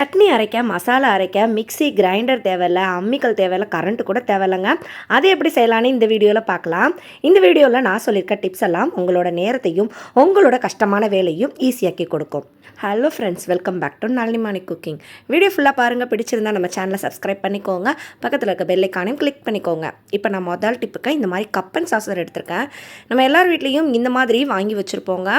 சட்னி அரைக்க மசாலா அரைக்க mixie grinder தேவையில்ல அம்மிக்கல் தேவையில்ல கரண்ட்டு கூட தேவையில்லைங்க. அதை எப்படி செய்யலான்னு இந்த வீடியோவில் பார்க்கலாம். இந்த வீடியோவில் நான் சொல்லியிருக்க டிப்ஸ் எல்லாம் உங்களோட நேரத்தையும் உங்களோட கஷ்டமான வேலையும் ஈஸியாக்கி கொடுக்கும். Hello friends welcome back to Nalinimani cooking video ஃபுல்லாக பாருங்கள் பிடிச்சிருந்தா நம்ம சேனலை சப்ஸ்கிரைப் பண்ணிக்கோங்க. பக்கத்தில் இருக்க பெல்லைக்கானையும் கிளிக் பண்ணிக்கோங்க. இப்போ நான் முதல் டிப்புக்கு இந்த மாதிரி கப்பன் சாசர் எடுத்திருக்கேன். நம்ம எல்லார் வீட்லேயும் இந்த மாதிரி வாங்கி வச்சுருப்போங்க.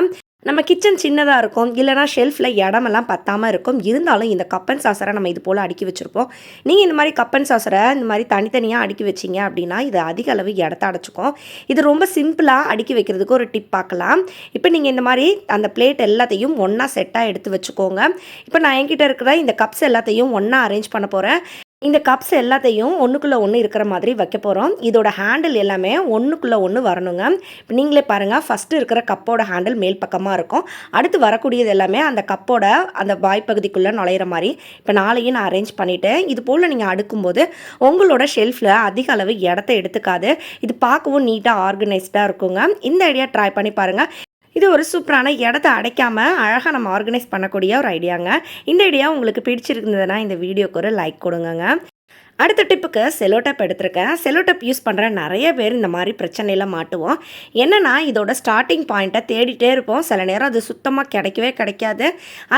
நம்ம கிச்சன் சின்னதாக இருக்கும் இல்லைனா ஷெல்ஃபில் இடமெல்லாம் பத்தாமல் இருக்கும். இருந்தாலும் இந்த கப்பன் சாசரை நம்ம இது போல் அடுக்கி வச்சுருப்போம். நீங்கள் இந்த மாதிரி கப்பன் சாசரை இந்த மாதிரி தனித்தனியாக அடுக்கி வச்சிங்க அப்படின்னா இது அதிக அளவு இடத்த அடைச்சிக்கும். இது ரொம்ப சிம்பிளாக அடுக்கி வைக்கிறதுக்கு ஒரு டிப் பார்க்கலாம். இப்போ நீங்கள் இந்த மாதிரி அந்த பிளேட் எல்லாத்தையும் ஒன்றா செட்டாக எடுத்து வச்சுக்கோங்க. இப்போ நான் என்கிட்ட இருக்கிற இந்த கப்ஸ் எல்லாத்தையும் ஒன்றா அரேஞ்ச் பண்ண போகிறேன் இந்த கப்ஸ் எல்லாத்தையும் ஒன்றுக்குள்ளே ஒன்று இருக்கிற மாதிரி வைக்க போகிறோம் இதோட ஹேண்டில் எல்லாமே ஒன்றுக்குள்ளே ஒன்று வரணுங்க. இப்போ நீங்களே பாருங்கள் ஃபஸ்ட்டு இருக்கிற கப்போட ஹேண்டில் மேல் பக்கமாக இருக்கும். அடுத்து வரக்கூடியது எல்லாமே அந்த கப்போட அந்த வாய்ப்பகுதிக்குள்ளே நுழையிற மாதிரி. இப்போ நாளையும் நான் அரேஞ்ச் பண்ணிவிட்டேன் இது போல் நீங்கள் அடுக்கும்போது உங்களோட ஷெல்ஃபில் அதிக அளவு இடத்த எடுத்துக்காது. இது பார்க்கவும் நீட்டாக ஆர்கனைஸ்டாக இருக்குங்க. இந்த ஐடியா ட்ரை பண்ணி பாருங்கள் இது ஒரு சூப்பரான இடத்த அடைக்காம அழகாக நம்ம ஆர்கனைஸ் பண்ணக்கூடிய ஒரு ஐடியாங்க இந்த ஐடியா உங்களுக்கு பிடிச்சிருந்ததுன்னா இந்த வீடியோக்கு ஒரு லைக் கொடுங்கங்க. அடுத்த டிப்புக்கு செலோடப் எடுத்திருக்கேன். செலோடப் யூஸ் பண்ணுற நிறைய பேர் இந்த மாதிரி பிரச்சனையில் மாட்டுவோம். என்னென்னா இதோட ஸ்டார்டிங் பாயிண்ட்டை தேடிட்டே இருப்போம். சில நேரம் அது சுத்தமாக கிடைக்கவே கிடைக்காது.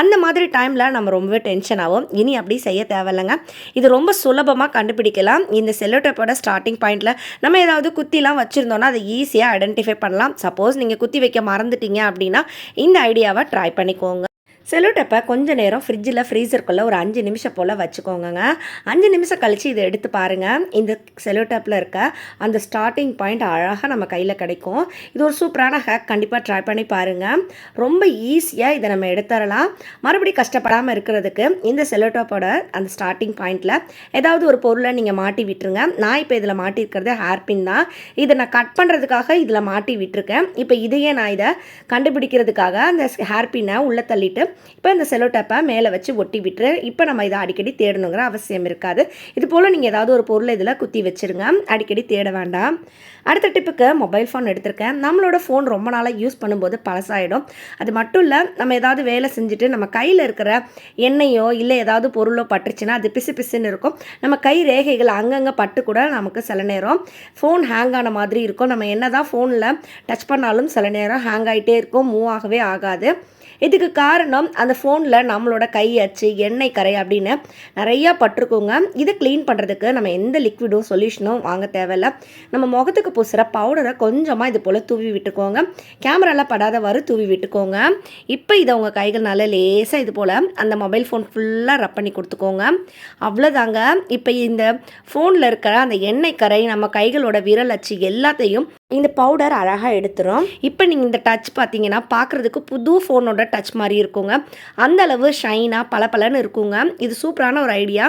அந்த மாதிரி டைமில் நம்ம ரொம்பவே டென்ஷன் ஆகும் இனி அப்படி செய்ய தேவையில்லைங்க. இது ரொம்ப சுலபமாக கண்டுபிடிக்கலாம். இந்த செலோடப்போட ஸ்டார்டிங் பாயிண்ட்டில் நம்ம ஏதாவது குத்திலாம் வச்சுருந்தோன்னா அதை ஈஸியாக ஐடென்டிஃபை பண்ணலாம். சப்போஸ் நீங்கள் குத்தி வைக்க மறந்துட்டீங்க அப்படின்னா இந்த ஐடியாவை ட்ரை பண்ணிக்கோங்க. செலோடப்பை கொஞ்ச நேரம் ஃப்ரிட்ஜில் ஃப்ரீசருக்குள்ளே ஒரு அஞ்சு நிமிஷம் போல் வச்சுக்கோங்கங்க. அஞ்சு நிமிஷம் கழித்து இதை எடுத்து பாருங்கள் இந்த செலோடப்பில் இருக்க அந்த ஸ்டார்டிங் பாயிண்ட் அழகாக நம்ம கையில் கிடைக்கும். இது ஒரு சூப்பரான ஹேக் கண்டிப்பாக ட்ரை பண்ணி பாருங்கள் ரொம்ப ஈஸியாக இதை நம்ம எடுத்துடலாம். மறுபடியும் கஷ்டப்படாமல் இருக்கிறதுக்கு இந்த செலோடப்போட அந்த ஸ்டார்டிங் பாயிண்டில் ஏதாவது ஒரு பொருளை நீங்கள் மாட்டி விட்டுருங்க. நான் இப்போ இதில் மாட்டியிருக்கிறது ஹேர்பின் தான். இதை நான் கட் பண்ணுறதுக்காக இதில் மாட்டி விட்டுருக்கேன். இப்போ இதையே நான் இதை கண்டுபிடிக்கிறதுக்காக அந்த ஹேர்பினை உள்ளே தள்ளிட்டு இப்போ இந்த செலோ டேப்பை மேலே வச்சு ஒட்டி விட்டுரு. இப்போ நம்ம இதை அடிக்கடி தேடணுங்கிற அவசியம் இருக்காது. இது போல் நீங்கள் ஏதாவது ஒரு பொருளை இதில் குத்தி வச்சுருங்க. அடிக்கடி தேட வேண்டாம். அடுத்த டிப்புக்கு மொபைல் ஃபோன் எடுத்திருக்கேன். நம்மளோட ஃபோன் ரொம்ப நாளாக யூஸ் பண்ணும்போது பழசாயிடும். அது மட்டும் இல்லை நம்ம ஏதாவது வேலை செஞ்சுட்டு நம்ம கையில் இருக்கிற எண்ணெயோ இல்லை ஏதாவது பொருளோ பட்டுருச்சுன்னா அது பிசு பிசுன்னு இருக்கும். நம்ம கை ரேகைகள் அங்கங்கே பட்டு கூட நமக்கு சில நேரம் ஃபோன் ஹேங் ஆன மாதிரி இருக்கும். நம்ம என்ன தான் ஃபோனில் டச் பண்ணாலும் சில நேரம் ஹேங் ஆகிட்டே இருக்கும். மூவ் ஆகவே ஆகாது. இதுக்கு காரணம் அந்த ஃபோனில் நம்மளோட கை அச்சு எண்ணெய் கரை அப்படின்னு நிறையா பட்டிருக்கோங்க. இதை க்ளீன் பண்ணுறதுக்கு நம்ம எந்த லிக்விடும் சொல்யூஷனும் வாங்க தேவையில்ல. நம்ம முகத்துக்கு பூசுகிற பவுடரை கொஞ்சமாக இது போல் தூவி விட்டுக்கோங்க. கேமராலாம் படாதவாறு தூவி விட்டுக்கோங்க. இப்போ இதை உங்கள் கைகள்னால லேசாக இது போல் அந்த மொபைல் ஃபோன் ஃபுல்லாக ரப் பண்ணி கொடுத்துக்கோங்க. அவ்வளோதாங்க இப்போ இந்த ஃபோனில் இருக்கிற அந்த எண்ணெய் கரை நம்ம கைகளோட விரல் அச்சு எல்லாத்தையும் இந்த பவுடர் அழகாக எடுத்துரும் இப்போ நீங்கள் இந்த டச் பார்த்தீங்கன்னா பார்க்குறதுக்கு புது ஃபோனோட டச் மாதிரி இருக்குங்க. அந்த அளவு ஷைனாக பளபளன்னு இருக்குங்க. இது சூப்பரான ஒரு ஐடியா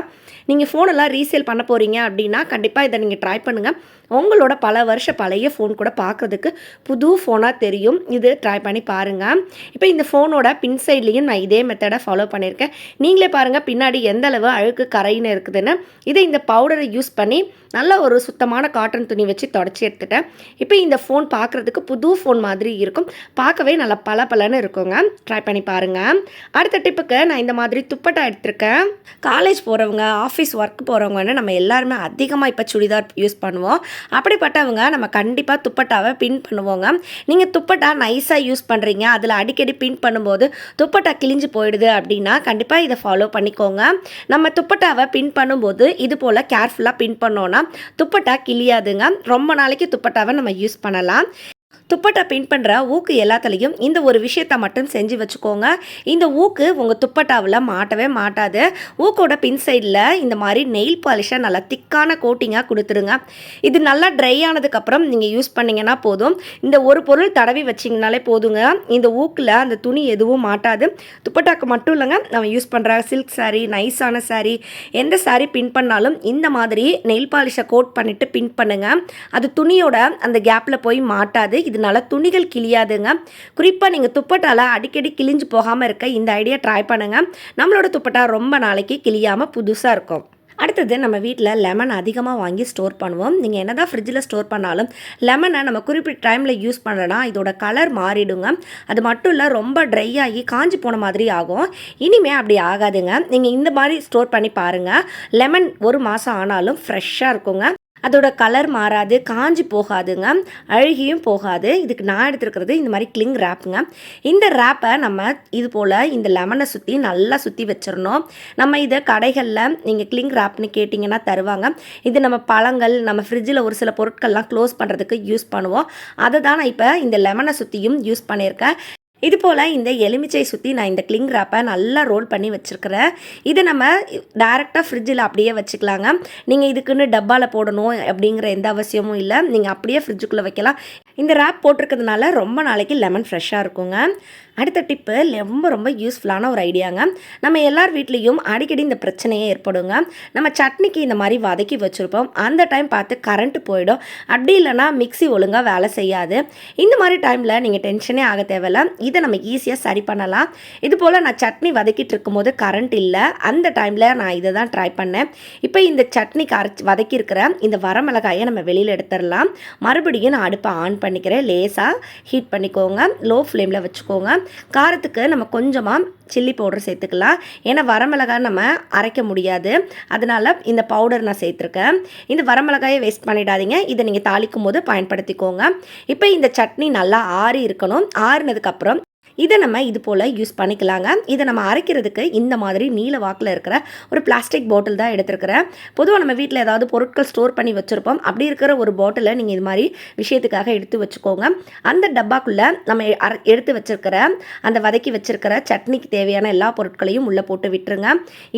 நீங்கள் ஃபோனெல்லாம் ரீசேல் பண்ண போகிறீங்க அப்படின்னா கண்டிப்பாக இதை நீங்கள் ட்ரை பண்ணுங்கள் உங்களோட பல வருஷ பழைய ஃபோன் கூட பார்க்குறதுக்கு புது ஃபோனாக தெரியும். இது ட்ரை பண்ணி பாருங்கள் இப்போ இந்த ஃபோனோட பின் சைட்லேயும் நான் இதே மெத்தடை ஃபாலோ பண்ணியிருக்கேன் நீங்களே பாருங்கள் பின்னாடி எந்த அளவு அழுக்கு கரைன்னு இருக்குதுன்னு. இதை இந்த பவுடரை யூஸ் பண்ணி நல்ல ஒரு சுத்தமான காட்டன் துணி வச்சு தொடச்சி எடுத்துட்டேன். இப்போ இந்த ஃபோன் பார்க்குறதுக்கு புது ஃபோன் மாதிரி இருக்கும். பார்க்கவே நல்லா பல பலன்னு இருக்குங்க. ட்ரை பண்ணி பாருங்கள் அடுத்த டிப்புக்கு நான் இந்த மாதிரி துப்பட்டா எடுத்திருக்கேன். காலேஜ் போகிறவங்க ஆஃபீஸ் ஒர்க் போகிறவங்கன்னு நம்ம எல்லாருமே அதிகமாக இப்போ சுடிதார் யூஸ் பண்ணுவோம். அப்படிப்பட்டவங்க நம்ம கண்டிப்பாக துப்பட்டாவை பின் பண்ணுவோங்க. நீங்கள் துப்பட்டா நைஸாக யூஸ் பண்ணுறீங்க அதில் அடிக்கடி பின் பண்ணும்போது துப்பட்டா கிழிஞ்சு போயிடுது அப்படின்னா கண்டிப்பாக இதை ஃபாலோ பண்ணிக்கோங்க. நம்ம துப்பட்டாவை பின் பண்ணும்போது இது போல் கேர்ஃபுல்லாக பின் பண்ணோன்னா துப்பட்டா கிழியாதுங்க. ரொம்ப நாளைக்கு துப்பட்டாவை நம்ம யூஸ் பண்ணலாம். துப்பட்டா பின் பண்ணுற ஊக்கு எல்லாத்துலேயும் இந்த ஒரு விஷயத்தை மட்டும் செஞ்சு வச்சுக்கோங்க. இந்த ஊக்கு உங்கள் துப்பட்டாவில் மாட்டவே மாட்டாது. ஊக்கோட பின் சைடில் இந்த மாதிரி நெயில் பாலிஷை நல்லா திக்கான கோட்டிங்காக கொடுத்துருங்க. இது நல்லா ட்ரை ஆனதுக்கப்புறம் நீங்கள் யூஸ் பண்ணிங்கன்னா போதும். இந்த ஒரு பொருள் தடவி வச்சிங்கனாலே போதுங்க. இந்த ஊக்கில் அந்த துணி எதுவும் மாட்டாது. துப்பட்டாக்கு மட்டும் இல்லைங்க. நம்ம யூஸ் பண்ணுற சில்க் சாரீ நைஸான சாரீ எந்த சாரீ பின் பண்ணாலும் இந்த மாதிரி நெயில் பாலிஷை கோட் பண்ணிவிட்டு பின் பண்ணுங்கள் அது துணியோட அந்த கேப்பில் போய் மாட்டாது. இதனால துணிகள் கிழியாதுங்க. குறிப்பாக நீங்கள் துப்பட்டால அடிக்கடி கிழிஞ்சு போகாமல் இருக்க இந்த ஐடியா ட்ரை பண்ணுங்கள் நம்மளோட துப்பட்டா ரொம்ப நாளைக்கு கிழியாமல் புதுசாக இருக்கும். அடுத்தது நம்ம வீட்டில் லெமன் அதிகமாக வாங்கி ஸ்டோர் பண்ணுவோம். நீங்கள் என்ன தான் ஃப்ரிட்ஜில் ஸ்டோர் பண்ணாலும் லெமனை நம்ம குறிப்பிட்ட டைமில் யூஸ் பண்ணலன்னா இதோட கலர் மாறிடுங்க. அது மட்டும் இல்லை ரொம்ப ட்ரை ஆகி காஞ்சி போன மாதிரி ஆகும். இனிமேல் அப்படி ஆகாதுங்க. நீங்கள் இந்த மாதிரி ஸ்டோர் பண்ணி பாருங்கள் லெமன் ஒரு மாதம் ஆனாலும் ஃப்ரெஷ்ஷாக இருக்குங்க. அதோட கலர் மாறாது காஞ்சி போகாதுங்க. அழுகியும் போகாது. இதுக்கு நான் எடுத்துருக்கிறது இந்த மாதிரி கிளிங் ரேப்புங்க இந்த ரேப்பை நம்ம இது போல் இந்த லெமனை சுற்றி நல்லா சுற்றி வச்சிடணும். நம்ம இதை கடைகளில் நீங்கள் கிளிங் ரேப்னு கேட்டிங்கன்னா தருவாங்க. இது நம்ம பழங்கள் நம்ம ஃப்ரிட்ஜில் ஒரு சில பொருட்கள்லாம் க்ளோஸ் பண்ணுறதுக்கு யூஸ் பண்ணுவோம். அதை தான் நான் இப்போ இந்த லெமனை சுற்றியும் யூஸ் பண்ணியிருக்கேன். இது போல் இந்த எலுமிச்சை சுற்றி நான் இந்த கிளிங் ரேப்பை நல்லா ரோல் பண்ணி வச்சுருக்கிறேன். இதை நம்ம டேரெக்டாக ஃப்ரிட்ஜில் அப்படியே வச்சுக்கலாங்க. நீங்கள் இதுக்குன்னு டப்பாவில் போடணும் அப்படிங்கிற எந்த அவசியமும் இல்லை. நீங்கள் அப்படியே ஃப்ரிட்ஜுக்குள்ளே வைக்கலாம். இந்த ரேப் போட்டிருக்கிறதுனால ரொம்ப நாளைக்கு லெமன் ஃப்ரெஷ்ஷாக இருக்குங்க. அடுத்த டிப்பு ரொம்ப ரொம்ப யூஸ்ஃபுல்லான ஒரு ஐடியாங்க நம்ம எல்லார் வீட்லேயும் அடிக்கடி இந்த பிரச்சனையே ஏற்படுங்க. நம்ம சட்னிக்கு இந்த மாதிரி வதக்கி வச்சுருப்போம். அந்த டைம் பார்த்து கரண்ட் போயிடும். அப்படி இல்லைனா மிக்ஸி ஒழுங்காக வேலை செய்யாது. இந்த மாதிரி டைமில் நீங்கள் டென்ஷனே ஆக தேவையில்ல. இதை நம்ம ஈஸியாக சரி பண்ணலாம். இது போல் நான் சட்னி வதக்கிட்டு இருக்கும்போது கரண்ட் இல்லை. அந்த டைமில் நான் இதை தான் ட்ரை பண்ணேன். இப்போ இந்த சட்னிக்கு அரைச்சி வதக்கியிருக்கிற இந்த வரமிளகாயை நம்ம வெளியில் எடுத்துடலாம். மறுபடியும் நான் அடுப்பை ஆன் பண்ணிக்கிறேன். லேசாக ஹீட் பண்ணிக்கோங்க. லோ ஃப்ளேமில் வச்சுக்கோங்க. காரத்துக்கு நம்ம கொஞ்சமாக சில்லி பவுடர் சேர்த்துக்கலாம். ஏன்னா வரமிளகாய் நம்ம அரைக்க முடியாது. அதனால் இந்த பவுடர் நான் சேர்த்துருக்கேன். இந்த வரமிளகாயை வேஸ்ட் பண்ணிடாதீங்க. இதை நீங்கள் தாளிக்கும் போது பயன்படுத்திக்கோங்க. இப்போ இந்த சட்னி நல்லா ஆறி இருக்கணும். ஆறுனதுக்கப்புறம் இதை நம்ம இது போல் யூஸ் பண்ணிக்கலாங்க. இதை நம்ம அரைக்கிறதுக்கு இந்த மாதிரி நீல வாக்கில் இருக்கிற ஒரு பிளாஸ்டிக் பாட்டில் தான் எடுத்துருக்கிறேன். பொதுவாக நம்ம வீட்டில் ஏதாவது பொருட்கள் ஸ்டோர் பண்ணி வச்சுருப்போம். அப்படி இருக்கிற ஒரு பாட்டிலை நீங்கள் இது மாதிரி விஷயத்துக்காக எடுத்து வச்சுக்கோங்க. அந்த டப்பாக்குள்ளே நம்ம எடுத்து வச்சுருக்கிற அந்த வதக்கி வச்சுருக்கிற சட்னிக்கு தேவையான எல்லா பொருட்களையும் உள்ளே போட்டு விட்டுருங்க.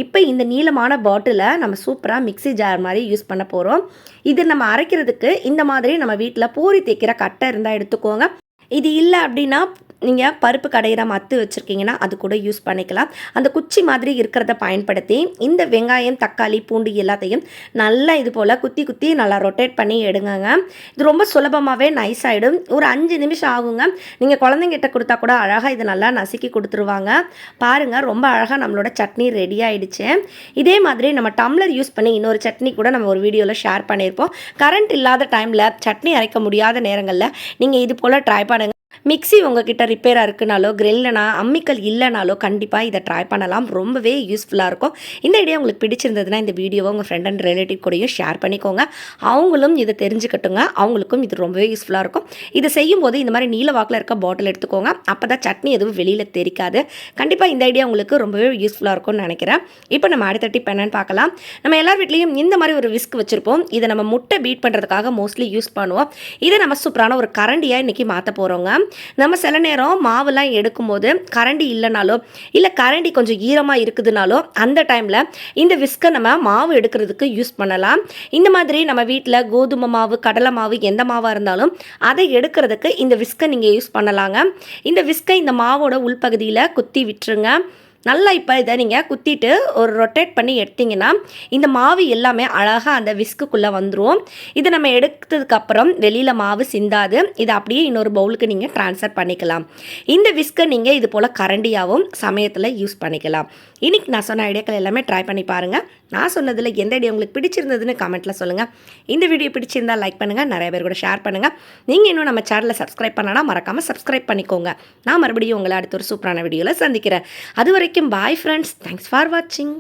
இப்போ இந்த நீளமான பாட்டிலை நம்ம சூப்பராக மிக்ஸி ஜார் மாதிரி யூஸ் பண்ண போகிறோம் இது நம்ம அரைக்கிறதுக்கு இந்த மாதிரி நம்ம வீட்டில் பூரி தேய்க்கிற கட்டை இருந்தால் எடுத்துக்கோங்க. இது இல்லை அப்படின்னா நீங்கள் பருப்பு கடையிற மத்து வச்சுருக்கீங்கன்னா அது கூட யூஸ் பண்ணிக்கலாம். அந்த குச்சி மாதிரி இருக்கிறத பயன்படுத்தி இந்த வெங்காயம் தக்காளி பூண்டு எல்லாத்தையும் நல்லா இது போல் குத்தி குத்தி நல்லா ரொட்டேட் பண்ணி எடுங்கங்க. இது ரொம்ப சுலபமாகவே நைஸ் ஆகிடும் ஒரு அஞ்சு நிமிஷம் ஆகுங்க. நீங்கள் குழந்தைங்கிட்ட கொடுத்தா கூட அழகாக இது நல்லா நசுக்கி கொடுத்துருவாங்க. பாருங்கள் ரொம்ப அழகாக நம்மளோட சட்னி ரெடி ஆகிடுச்சு இதே மாதிரி நம்ம டம்ளர் யூஸ் பண்ணி இன்னொரு சட்னி கூட நம்ம ஒரு வீடியோவில் ஷேர் பண்ணியிருப்போம். கரண்ட் இல்லாத டைமில் சட்னி அரைக்க முடியாத நேரங்களில் நீங்கள் இது போல் ட்ரை பண்ணி மிக்ஸி உங்ககிட்ட ரிப்பேராக இருக்குனாலோ கிரில்லனா அம்மிக்கல் இல்லைனாலோ கண்டிப்பாக இதை ட்ரை பண்ணலாம். ரொம்பவே யூஸ்ஃபுல்லாக இருக்கும். இந்த ஐடியா உங்களுக்கு பிடிச்சிருந்ததுன்னா இந்த வீடியோவை உங்கள் ஃப்ரெண்ட் அண்ட் ரிலேட்டிவ் கூடயும் ஷேர் பண்ணிக்கோங்க. அவங்களும் இதை தெரிஞ்சுக்கட்டுங்க. அவங்களுக்கும் இது ரொம்பவே யூஸ்ஃபுல்லாக இருக்கும். இதை செய்யும்போது இந்த மாதிரி நீல வாக்கில் இருக்க பாட்டில் எடுத்துக்கோங்க. அப்போ தான் சட்னி எதுவும் வெளியில் தெரிக்காது. கண்டிப்பாக இந்த ஐடியா உங்களுக்கு ரொம்பவே யூஸ்ஃபுல்லாக இருக்கும்னு நினைக்கிறேன். இப்போ நம்ம அடுத்த டிப் என்னன்னு பார்க்கலாம். நம்ம எல்லார் வீட்லேயும் இந்த மாதிரி ஒரு விஸ்க் வச்சுருப்போம். இதை நம்ம முட்டை பீட் பண்ணுறதுக்காக மோஸ்ட்லி யூஸ் பண்ணுவோம். இதை நம்ம சூப்பரான ஒரு கரண்டியாக இன்றைக்கி மாற்ற போகிறோங்க நம்ம சில நேரம் மாவுலாம் எடுக்கும்போது கரண்டி இல்லைனாலோ இல்லை கரண்டி கொஞ்சம் ஈரமாக இருக்குதுனாலோ அந்த டைமில் இந்த விஸ்கை நம்ம மாவு எடுக்கிறதுக்கு யூஸ் பண்ணலாம். இந்த மாதிரி நம்ம வீட்டில் கோதுமை மாவு கடலை மாவு எந்த மாவாக இருந்தாலும் அதை எடுக்கிறதுக்கு இந்த விஸ்கை நீங்கள் யூஸ் பண்ணலாங்க. இந்த விஸ்கை இந்த மாவோட உள்பகுதியில் குத்தி விட்டுருங்க. நல்லா இப்போ இதை நீங்கள் குத்திட்டு ஒரு ரொட்டேட் பண்ணி எடுத்திங்கன்னா இந்த மாவு எல்லாமே அழகாக அந்த விஸ்குக்குள்ளே வந்துடும் இதை நம்ம எடுத்ததுக்கப்புறம் வெளியில் மாவு சிந்தாது. இதை அப்படியே இன்னொரு பவுலுக்கு நீங்கள் ட்ரான்ஸ்ஃபர் பண்ணிக்கலாம். இந்த விஸ்கை நீங்கள் இது போல் கரண்டியாகவும் சமயத்தில் யூஸ் பண்ணிக்கலாம். இன்றைக்கி நான் சொன்ன ஐடியாக்கள் எல்லாமே ட்ரை பண்ணி பாருங்கள் நான் சொன்னதில் எந்த ஐடியா உங்களுக்கு பிடிச்சிருந்ததுன்னு கமெண்ட்டில் சொல்லுங்கள் இந்த வீடியோ பிடிச்சிருந்தால் லைக் பண்ணுங்கள் நிறைய பேர் கூட ஷேர் பண்ணுங்கள் நீங்கள் இன்னும் நம்ம சேனலை சப்ஸ்கிரைப் பண்ணனா மறக்காமல் சப்ஸ்கிரைப் பண்ணிக்கோங்க. நான் மறுபடியும் உங்களை அடுத்த ஒரு சூப்பரான வீடியோவில் சந்திக்கிறேன். அது வரைக்கும் வரைக்கும் பாய் ஃப்ரெண்ட்ஸ் தேங்க்ஸ் ஃபார் வாட்சிங்